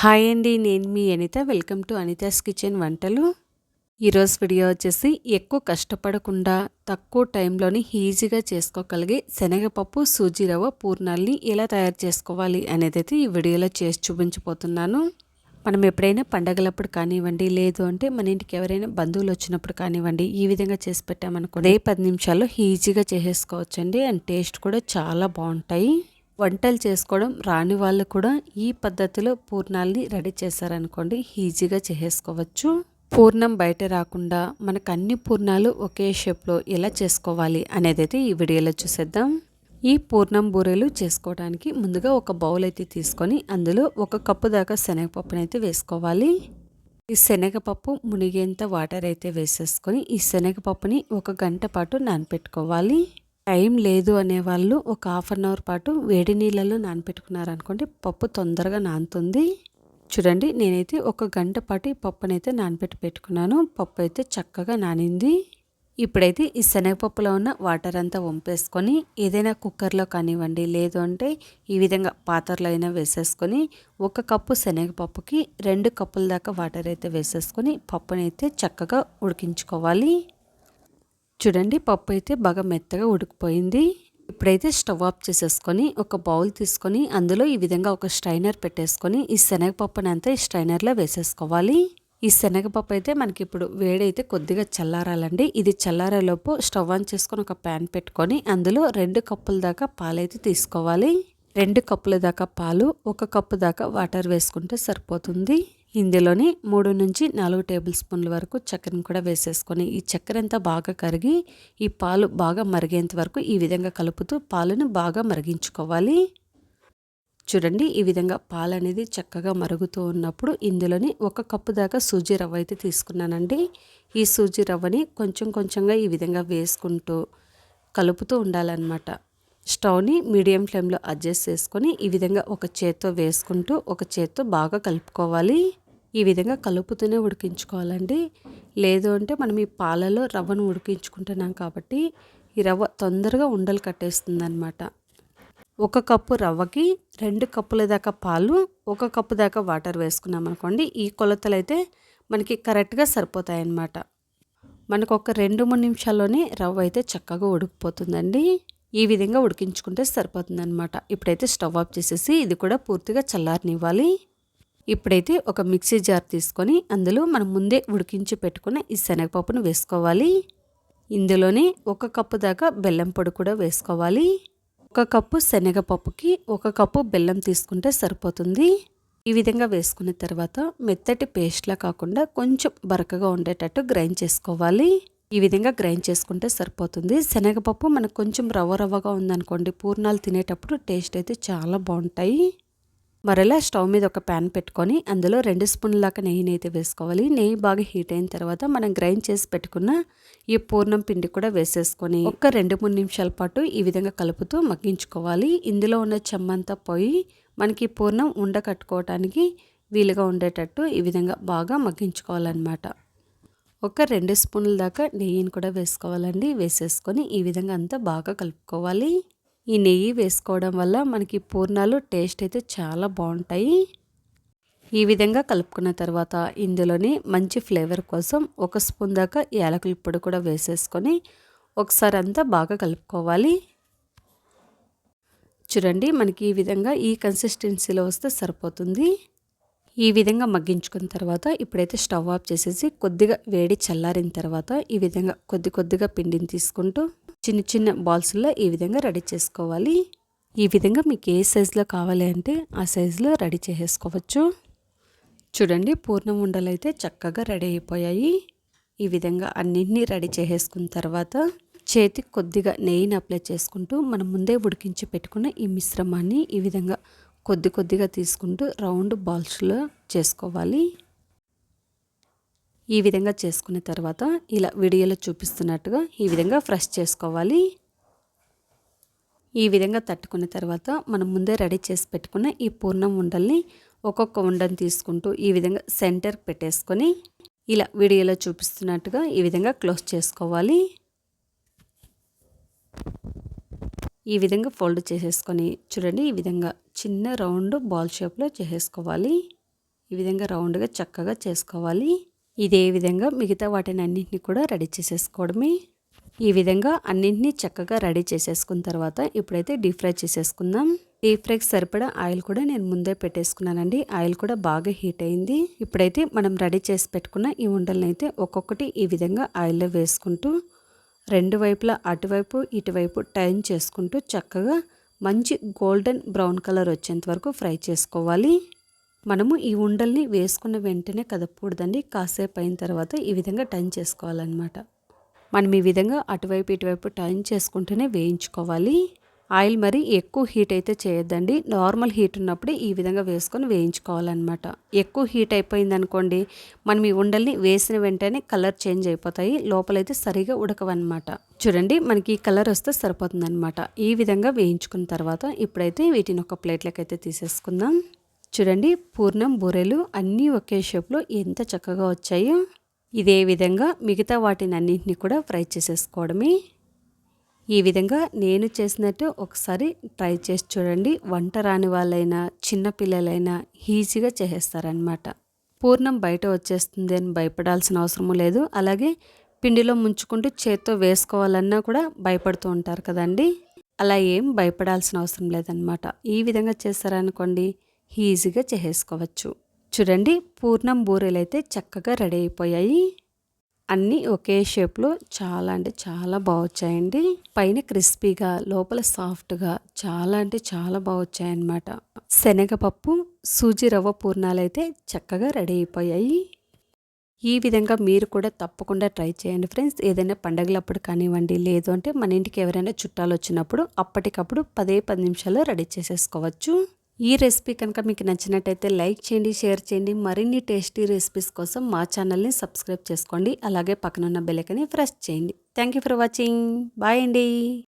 Hi అండి నేను మీ Anita. Welcome to Anita's kitchen వంటలు. ఈరోజు వీడియో వచ్చేసి ఎక్కువ కష్టపడకుండా తక్కువ టైంలోని ఈజీగా చేసుకోగలిగే శనగపప్పు సూజీ రవ్వ పూర్ణాలని ఎలా తయారు చేసుకోవాలి అనేది అయితే ఈ వీడియోలో చేసి చూపించబోతున్నాను. మనం ఎప్పుడైనా పండగలప్పుడు కానివ్వండి లేదు అంటే మన ఇంటికి ఎవరైనా బంధువులు వచ్చినప్పుడు కానివ్వండి ఈ విధంగా చేసి పెట్టామనుకోండి పది నిమిషాల్లో ఈజీగా చేసేసుకోవచ్చండి. అండ్ టేస్ట్ కూడా చాలా బాగుంటాయి. వంటలు చేసుకోవడం రాని వాళ్ళు కూడా ఈ పద్ధతిలో పూర్ణాలని రెడీ చేశారనుకోండి ఈజీగా చేసేసుకోవచ్చు. పూర్ణం బయట రాకుండా మనకు అన్ని పూర్ణాలు ఒకే షేప్లో ఎలా చేసుకోవాలి అనేది అయితే ఈ వీడియోలో చూసేద్దాం. ఈ పూర్ణం బూరెలు చేసుకోవడానికి ముందుగా ఒక బౌల్ అయితే తీసుకొని అందులో ఒక కప్పు దాకా శనగపప్పునైతే అయితే వేసుకోవాలి. ఈ శనగపప్పు మునిగేంత వాటర్ అయితే వేసేసుకొని ఈ శనగపప్పుని ఒక గంట పాటు నానపెట్టుకోవాలి. టైం లేదు అనేవాళ్ళు ఒక హాఫ్ అన్ అవర్ పాటు వేడి నీళ్ళలో నానపెట్టుకున్నారనుకోండి పప్పు తొందరగా నానుతుంది. చూడండి నేనైతే ఒక గంట పాటు ఈ పప్పునైతే నానపెట్టి పెట్టుకున్నాను. పప్పు అయితే చక్కగా నానింది. ఇప్పుడైతే ఈ శనగపప్పులో ఉన్న వాటర్ అంతా వంపేసుకొని ఏదైనా కుక్కర్లో కానివ్వండి లేదు అంటే ఈ విధంగా పాత్రలో అయినా వేసేసుకొని ఒక కప్పు శనగపప్పుకి రెండు కప్పుల దాకా వాటర్ అయితే వేసేసుకొని పప్పునైతే చక్కగా ఉడికించుకోవాలి. చూడండి పప్పు అయితే బాగా మెత్తగా ఉడికిపోయింది. ఇప్పుడైతే స్టవ్ ఆఫ్ చేసేసుకొని ఒక బౌల్ తీసుకొని అందులో ఈ విధంగా ఒక స్ట్రైనర్ పెట్టేసుకొని ఈ శనగపప్పుని అంతా ఈ స్ట్రైనర్లో వేసేసుకోవాలి. ఈ శనగపప్పు అయితే మనకి ఇప్పుడు వేడైతే కొద్దిగా చల్లారాలండి. ఇది చల్లారేలోపు స్టవ్ ఆన్ చేసుకొని ఒక ప్యాన్ పెట్టుకొని అందులో రెండు కప్పుల దాకా పాలైతే తీసుకోవాలి. రెండు కప్పుల దాకా పాలు ఒక కప్పు దాకా వాటర్ వేసుకుంటే సరిపోతుంది. ఇందులోని మూడు నుంచి నాలుగు టేబుల్ స్పూన్ల వరకు చక్కెరను కూడా వేసేసుకొని ఈ చక్కెర అంతా బాగా కరిగి ఈ పాలు బాగా మరిగేంత వరకు ఈ విధంగా కలుపుతూ పాలను బాగా మరిగించుకోవాలి. చూడండి ఈ విధంగా పాలు అనేది చక్కగా మరుగుతూ ఉన్నప్పుడు ఇందులోని ఒక కప్పు దాకా సూజీ రవ్వ అయితే తీసుకున్నానండి. ఈ సూజీ రవ్వని కొంచెం కొంచెంగా ఈ విధంగా వేసుకుంటూ కలుపుతూ ఉండాలన్నమాట. స్టవ్ని మీడియం ఫ్లేమ్లో అడ్జస్ట్ చేసుకొని ఈ విధంగా ఒక చేత్తో వేసుకుంటూ ఒక చేత్తో బాగా కలుపుకోవాలి. ఈ విధంగా కలుపుతూనే ఉడికించుకోవాలండి. లేదు అంటే మనం ఈ పాలలో రవ్వను ఉడికించుకుంటున్నాం కాబట్టి ఈ రవ్వ తొందరగా ఉండలు కట్టేస్తుంది అనమాట ఒక కప్పు రవ్వకి రెండు కప్పుల దాకా పాలు ఒక కప్పు దాకా వాటర్ వేసుకున్నాం అనుకోండి ఈ కొలతలు అయితే మనకి కరెక్ట్గా సరిపోతాయన్నమాట. మనకు ఒక రెండు మూడు నిమిషాల్లోనే రవ్వ అయితే చక్కగా ఉడికిపోతుందండి. ఈ విధంగా ఉడికించుకుంటే సరిపోతుందన్నమాట. ఇప్పుడైతే స్టవ్ ఆఫ్ చేసేసి ఇది కూడా పూర్తిగా చల్లారనివ్వాలి. ఇప్పుడైతే ఒక మిక్సీ జార్ తీసుకొని అందులో మనం ముందే ఉడికించి పెట్టుకున్న ఈ శనగపప్పును వేసుకోవాలి. ఇందులోనే ఒక కప్పు దాకా బెల్లం పొడి కూడా వేసుకోవాలి. ఒక కప్పు శనగపప్పుకి ఒక కప్పు బెల్లం తీసుకుంటే సరిపోతుంది. ఈ విధంగా వేసుకున్న తర్వాత మెత్తటి పేస్ట్లా కాకుండా కొంచెం బరకగా ఉండేటట్టు గ్రైండ్ చేసుకోవాలి. ఈ విధంగా గ్రైండ్ చేసుకుంటే సరిపోతుంది. శనగపప్పు మనకు కొంచెం రవ్వ రవ్వగా ఉందనుకోండి పూర్ణాలు తినేటప్పుడు టేస్ట్ అయితే చాలా బాగుంటాయి. మరలా స్టవ్ మీద ఒక ప్యాన్ పెట్టుకొని అందులో రెండు స్పూన్ల దాకా నెయ్యిని అయితే వేసుకోవాలి. నెయ్యి బాగా హీట్ అయిన తర్వాత మనం గ్రైండ్ చేసి పెట్టుకున్న ఈ పూర్ణం పిండి కూడా వేసేసుకొని ఒక రెండు మూడు నిమిషాల పాటు ఈ విధంగా కలుపుతూ మగ్గించుకోవాలి. ఇందులో ఉన్న చెమ్మంతా పోయి మనకి పూర్ణం ఉండ కట్టుకోవటానికి వీలుగా ఉండేటట్టు ఈ విధంగా బాగా మగ్గించుకోవాలన్నమాట. ఒక రెండు స్పూన్ల దాకా నెయ్యిని కూడా వేసుకోవాలండి. వేసేసుకొని ఈ విధంగా అంతా బాగా కలుపుకోవాలి. ఈ నెయ్యి వేసుకోవడం వల్ల మనకి పూర్ణాలు టేస్ట్ అయితే చాలా బాగుంటాయి. ఈ విధంగా కలుపుకున్న తర్వాత ఇందులోని మంచి ఫ్లేవర్ కోసం ఒక స్పూన్ దాకా యాలకుల పొడి కూడా వేసేసుకొని ఒకసారి అంతా బాగా కలుపుకోవాలి. చూడండి మనకి ఈ విధంగా ఈ కన్సిస్టెన్సీలో వస్తే సరిపోతుంది. ఈ విధంగా మగ్గించుకున్న తర్వాత ఇప్పుడైతే స్టవ్ ఆఫ్ చేసేసి కొద్దిగా వేడి చల్లారిన తర్వాత ఈ విధంగా కొద్ది కొద్దిగా పిండిని తీసుకుంటూ చిన్న చిన్న బాల్స్లో ఈ విధంగా రెడీ చేసుకోవాలి. ఈ విధంగా మీకు ఏ సైజులో కావాలి అంటే ఆ సైజులో రెడీ చేసేసుకోవచ్చు. చూడండి పూర్ణం ఉండలు అయితే చక్కగా రెడీ అయిపోయాయి. ఈ విధంగా అన్నింటినీ రెడీ చేసేసుకున్న తర్వాత చేతికి కొద్దిగా నెయ్యిని అప్లై చేసుకుంటూ మనం ముందే ఉడికించి పెట్టుకున్న ఈ మిశ్రమాన్ని ఈ విధంగా కొద్ది కొద్దిగా తీసుకుంటూ రౌండ్ బాల్స్లో చేసుకోవాలి. ఈ విధంగా చేసుకున్న తర్వాత ఇలా వీడియోలో చూపిస్తున్నట్టుగా ఈ విధంగా ఫ్రెష్ చేసుకోవాలి. ఈ విధంగా తట్టుకున్న తర్వాత మనం ముందే రెడీ చేసి పెట్టుకున్న ఈ పూర్ణం ఉండల్ని ఒక్కొక్క ఉండని తీసుకుంటూ ఈ విధంగా సెంటర్ పెట్టేసుకొని ఇలా వీడియోలో చూపిస్తున్నట్టుగా ఈ విధంగా క్లోజ్ చేసుకోవాలి. ఈ విధంగా ఫోల్డ్ చేసేసుకొని చూడండి ఈ విధంగా చిన్న రౌండ్ బాల్ షేప్లో చేసేసుకోవాలి. ఈ విధంగా రౌండ్గా చక్కగా చేసుకోవాలి. ఇదే విధంగా మిగతా వాటిని అన్నింటినీ కూడా రెడీ చేసేసుకోవడమే. ఈ విధంగా అన్నింటినీ చక్కగా రెడీ చేసేసుకున్న తర్వాత ఇప్పుడైతే డీప్ ఫ్రై చేసేసుకుందాం. డీప్ ఫ్రైకి సరిపడా ఆయిల్ కూడా నేను ముందే పెట్టేసుకున్నానండి. ఆయిల్ కూడా బాగా హీట్ అయింది. ఇప్పుడైతే మనం రెడీ చేసి పెట్టుకున్న ఈ ఉండలను అయితే ఒక్కొక్కటి ఈ విధంగా ఆయిల్లో వేసుకుంటూ రెండు వైపులా అటువైపు ఇటువైపు టర్న్ చేసుకుంటూ చక్కగా మంచి గోల్డెన్ బ్రౌన్ కలర్ వచ్చేంత వరకు ఫ్రై చేసుకోవాలి. మనము ఈ ఉండల్ని వేసుకున్న వెంటనే కదపకూడదండి. కాసేపు అయిన తర్వాత ఈ విధంగా టర్న్ చేసుకోవాలన్నమాట. మనం ఈ విధంగా అటువైపు ఇటువైపు టర్న్ చేసుకుంటూనే వేయించుకోవాలి. ఆయిల్ మరి ఎక్కువ హీట్ అయితే చేయొద్దండి. నార్మల్ హీట్ ఉన్నప్పుడే ఈ విధంగా వేసుకొని వేయించుకోవాలన్నమాట. ఎక్కువ హీట్ అయిపోయింది అనుకోండి మనం ఈ ఉండల్ని వేసిన వెంటనే కలర్ చేంజ్ అయిపోతాయి. లోపలైతే సరిగా ఉడకవన్నమాట. చూడండి మనకి ఈ కలర్ వస్తే సరిపోతుందన్నమాట. ఈ విధంగా వేయించుకున్న తర్వాత ఇప్పుడైతే వీటిని ఒక ప్లేట్లోకి అయితే తీసేసుకుందాం. చూడండి పూర్ణం బూరెలు అన్నీ ఒకే షేప్లో ఎంత చక్కగా వచ్చాయో ఇదే విధంగా మిగతా వాటిని అన్నింటినీ కూడా ఫ్రై చేసేసుకోవడమే. ఈ విధంగా నేను చేసినట్టు ఒకసారి ట్రై చేసి చూడండి వంట రాని వాళ్ళైనా చిన్నపిల్లలైనా ఈజీగా చేసేస్తారనమాట పూర్ణం బయట వచ్చేస్తుంది అని భయపడాల్సిన అవసరం లేదు. అలాగే పిండిలో ముంచుకుంటూ చేత్తో వేసుకోవాలన్నా కూడా భయపడుతూ ఉంటారు కదండి. అలా ఏం భయపడాల్సిన అవసరం లేదనమాట ఈ విధంగా చేస్తారనుకోండి ఈజీగా చేసేసుకోవచ్చు. చూడండి పూర్ణం బూరెలు అయితే చక్కగా రెడీ అయిపోయాయి. అన్నీ ఒకే షేప్లో చాలా అంటే చాలా బాగొచ్చాయండి. పైన క్రిస్పీగా లోపల సాఫ్ట్గా చాలా అంటే చాలా బాగొచ్చాయన్నమాట. శనగపప్పు సూజీ రవ్వ పూర్ణాలు అయితే చక్కగా రెడీ అయిపోయాయి. ఈ విధంగా మీరు కూడా తప్పకుండా ట్రై చేయండి ఫ్రెండ్స్. ఏదైనా పండగలప్పుడు కానివ్వండి లేదు అంటే మన ఇంటికి ఎవరైనా చుట్టాలు వచ్చినప్పుడు అప్పటికప్పుడు పదే పది నిమిషాల్లో రెడీ చేసేసుకోవచ్చు. ఈ రెసిపీ కనుక మీకు నచ్చినట్టయితే లైక్ చేయండి షేర్ చేయండి. మరిన్ని టేస్టీ రెసిపీస్ కోసం మా ఛానల్ని సబ్స్క్రైబ్ చేసుకోండి. అలాగే పక్కనున్న బెలకని ప్రెస్ చేయండి. Thank you for watching bye అండి.